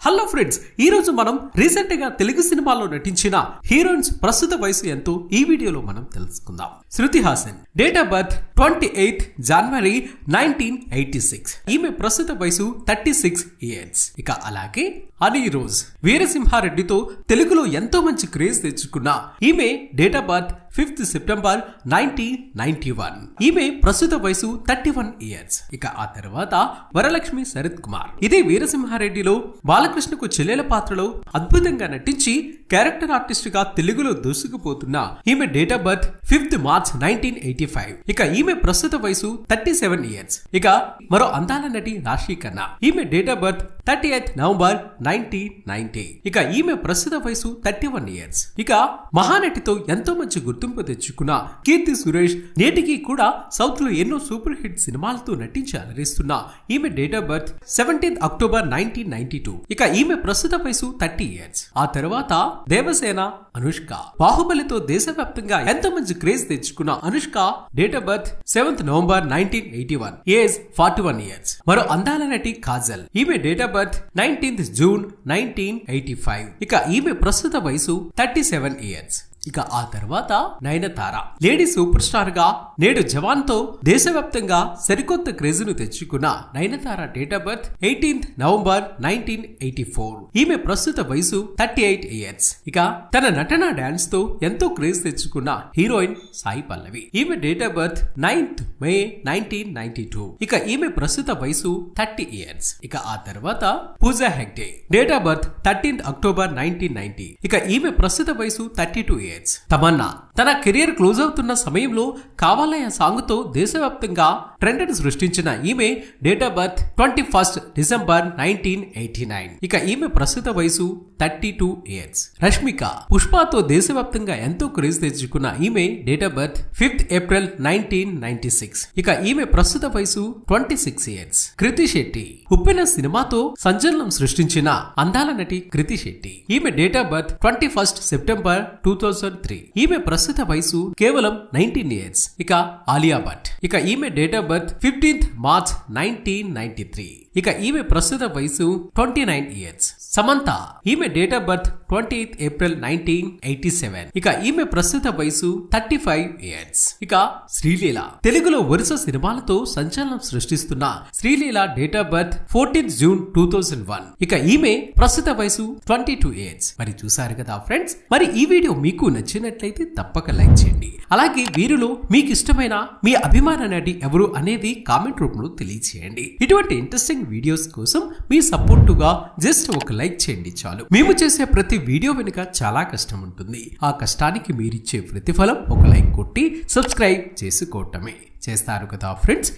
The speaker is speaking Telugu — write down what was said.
హలో ఫ్రెండ్స్ ఈ రోజు మనం రీసెంట్గా తెలుగు సినిమాలో నటించిన హీరోయిన్స్ ప్రస్తుత వయసు ఎంతో ఈ వీడియోలో మనం తెలుసుకుందాం. Shruti Haasan date of birth twenty eighth January nineteen eighty six ఈమె ప్రస్తుత వయసు థర్టీ సిక్స్ ఇయర్స్ ఇక అలాగే అని రోజ్. వీరసింహారెడ్డితో తెలుగులో ఎంతో మంచి క్రేజ్ తెచ్చుకున్న ఈమె date of birth fifth September nineteen ninety one ఈమె ప్రస్తుత వయసు థర్టీ వన్ ఇయర్స్ ఇక ఆ తర్వాత వరలక్ష్మి శరత్ కుమార్. ఇదే వీరసింహారెడ్డిలో బాలకృష్ణకు చెల్లెల పాత్రలో అద్భుతంగా నటించి క్యారెక్టర్ ఆర్టిస్ట్గా తెలుగులో దూసుకుపోతున్న ఈమె date of birth fifth March nineteen eighty five ఇక ఈమె ప్రస్తుత వయసు థర్టీ సెవెన్ ఇయర్స్ ఇక మరో అందాల నటి రాశి ఖన్నా ఈమె date of birth thirty eighth November nineteen ninety ఇక ఈమె ప్రస్తుత వయసు థర్టీ వన్ ఇయర్స్ ఇక మహానటితో ఎంతో మంచి గుర్తింపు తెచ్చుకున్న కీర్తి సురేష్ నేటికి కూడా సౌత్లో ఎన్నో సూపర్ హిట్ సినిమాలతో నటించి అలరిస్తున్న ఈమె date of birth seventeenth October nineteen ninety two ఇక ఈమె ప్రస్తుత వయసు థర్టీ ఇయర్స్ ఆ తర్వాత దేవసేన అనుష్క బాహుబలితో దేశవ్యాప్తంగా ఎంతో మంచి క్రేజ్ తెచ్చుకున్న Anushka date of birth seventh November nineteen eighty one age forty one years మరో అందాల నటి కాజల్. ఈమె date of birth nineteenth June nineteen eighty five. ఇక ఈమె ప్రస్తుత వయసు థర్టీ సెవెన్ ఇయర్స్. ఇక ఆ తర్వాత నయనతార. లేడీ సూపర్ స్టార్గా నేడు జవాన్తో దేశవ్యాప్తంగా సరికొత్త క్రేజ్ను తెచ్చుకున్న Nayanthara date of birth eighteenth November nineteen eighty four. ఈమె ప్రస్తుత వయసు థర్టీ ఎయిట్ ఇయర్స్. ఇక తన నటన డాన్స్తో ఎంతో క్రేజ్ తెచ్చుకున్న హీరోయిన్ సాయి పల్లవి. ఈమె date of birth ninth May nineteen ninety two. ఇక ఈమె ప్రస్తుత వయసు థర్టీ ఇయర్స్. ఇక ఆ తర్వాత Pooja Hegde. Date of birth thirteenth October nineteen ninety. ఇక ఈమె ప్రస్తుత వయసు థర్టీ టూ ఇయర్స్ తమన్నా తన కెరియర్ క్లోజ్ అవుతున్న సమయంలో కావాలయ సాంగ్తో దేశవ్యాప్తంగా ట్రెండ్ సృష్టించిన ఈమె date of birth twenty first December nineteen eighty nine. ఇక ఈమె ప్రస్తుత వయసు థర్టీ టూ ఇయర్స్. రష్మిక పుష్పతో దేశవ్యాప్తంగా ఎంతో క్రేజ్ తెచ్చుకున్న ఈమె date of birth fifth April nineteen ninety six. ఇక ఈమె ప్రస్తుత వయసు twenty six years. Krithi Shetty Uppena సినిమాతో సంచలనం సృష్టించిన అందాల నటి కృతి శెట్టి. ఈమె date of birth twenty first September two thousand thousand three ఈమె ప్రస్తుత వయసు కేవలం నైన్టీన్ ఇయర్స్ ఇక ఆలియా భట్. ఇక ఈమె date of birth fifteenth March nineteen ninety three ఇక ఈమె ప్రస్తుత వయసు ట్వంటీ నైన్ ఇయర్స్ సమంత ఈమె date of birth twenty April nineteen eighty seven ఇక ఈమె ప్రస్తుత వయసు థర్టీ ఫైవ్ ఇయర్స్ ఇక శ్రీలీల. తెలుగులో వరుస సినిమాలతో సంచలనం సృష్టిస్తున్న Sreeleela date of birth fourteenth June two thousand one ఇక ఈమె ప్రస్తుత వయసు ట్వంటీ టూ ఇయర్స్ మరి చూసారు కదా ఫ్రెండ్స్ మరి ఈ వీడియో మీకు నచ్చినట్లయితే తప్పక లైక్ చేయండి. అలాగే వీరిలో మీకు ఇష్టమైన మీ అభిమాన నటి ఎవరు అనేది కామెంట్ రూపంలో తెలియచేయండి ఇటువంటి ఇంట్రెస్టింగ్ వీడియోస్ కోసం మీ సపోర్టుగా జస్ట్ ఒక లైక్ చేయండి చాలు. మేము చేసే ప్రతి వీడియో వెనుక చాలా కష్టం ఉంటుంది. ఆ కష్టానికి మీరిచ్చే ప్రతిఫలం ఒక లైక్ కొట్టి సబ్స్క్రైబ్ చేసుకోవటమే. చేస్తారు కదా ఫ్రెండ్స్